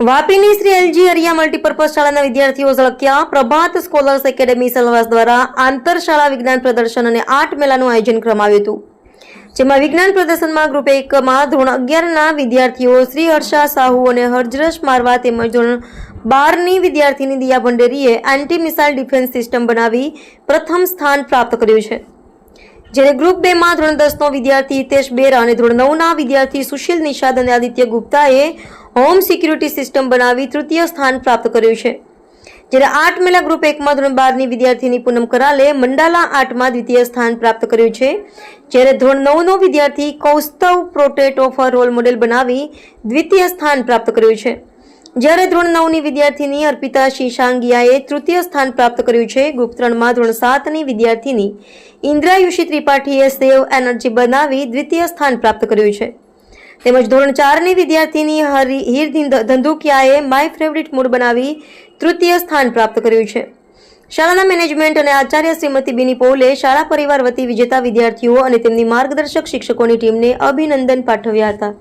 વાપીની Shri LG Haria multipurpose શાળાના વિદ્યાર્થીઓ ઝળક્યા. પ્રભાત scholars academy સલવાસ દ્વારા આંતર શાળા વિજ્ઞાન પ્રદર્શન અને આર્ટ મેળાનું આયોજન કરવામાં હતું. જેમાં વિજ્ઞાન પ્રદર્શનમાં ગ્રુપ એકમાં ધોરણ અગિયારના વિદ્યાર્થીઓ શ્રી હર્ષા સાહુ અને હરજરશ મારવા તેમજ ધોરણ બારની વિદ્યાર્થીની દિયા ભંડેરીએ એન્ટી મિસાઇલ ડિફેન્સ સિસ્ટમ બનાવી પ્રથમ સ્થાન પ્રાપ્ત કર્યું છે. જ્યારે ગ્રુપ બે માં ધોરણ દસનો વિદ્યાર્થી હિતેશ બેરા અને ધોરણ નવના વિદ્યાર્થી સુશીલ નિષાદ અને આદિત્ય ગુપ્તાએ હોમ સિક્યુરિટી સિસ્ટમ બનાવી તૃતીય સ્થાન પ્રાપ્ત કર્યું છે. જ્યારે આઠ મેલા ગ્રુપ એકમાં ધોરણ બારની વિદ્યાર્થીની પૂનમ કરાલે મંડાલા આઠમાં દ્વિતીય સ્થાન પ્રાપ્ત કર્યું છે. જ્યારે ધોરણ નવનો વિદ્યાર્થી Kaustav prototype of role model બનાવી દ્વિતીય સ્થાન પ્રાપ્ત કર્યું છે. જ્યારે ધોરણ નવની વિદ્યાર્થીની અર્પિતા શીશાંગિયાએ તૃતીય સ્થાન પ્રાપ્ત કર્યું છે ગ્રુપ ત્રણમાં ધોરણ સાતની વિદ્યાર્થીની ઇન્દ્રાયુષી ત્રિપાઠીએ સેવ એનર્જી બનાવી દ્વિતીય સ્થાન પ્રાપ્ત કર્યું છે. તેમજ ધોરણ ચારની વિદ્યાર્થીની હરી હીર ધંધુકિયાએ માય ફેવરિટ મૂડ બનાવી તૃતીય સ્થાન પ્રાપ્ત કર્યું છે. શાળાના મેનેજમેન્ટ અને આચાર્ય શ્રીમતી બિની પૌલે શાળા પરિવાર વતી વિજેતા વિદ્યાર્થીઓ અને તેમની માર્ગદર્શક શિક્ષકોની ટીમને અભિનંદન પાઠવ્યા હતા.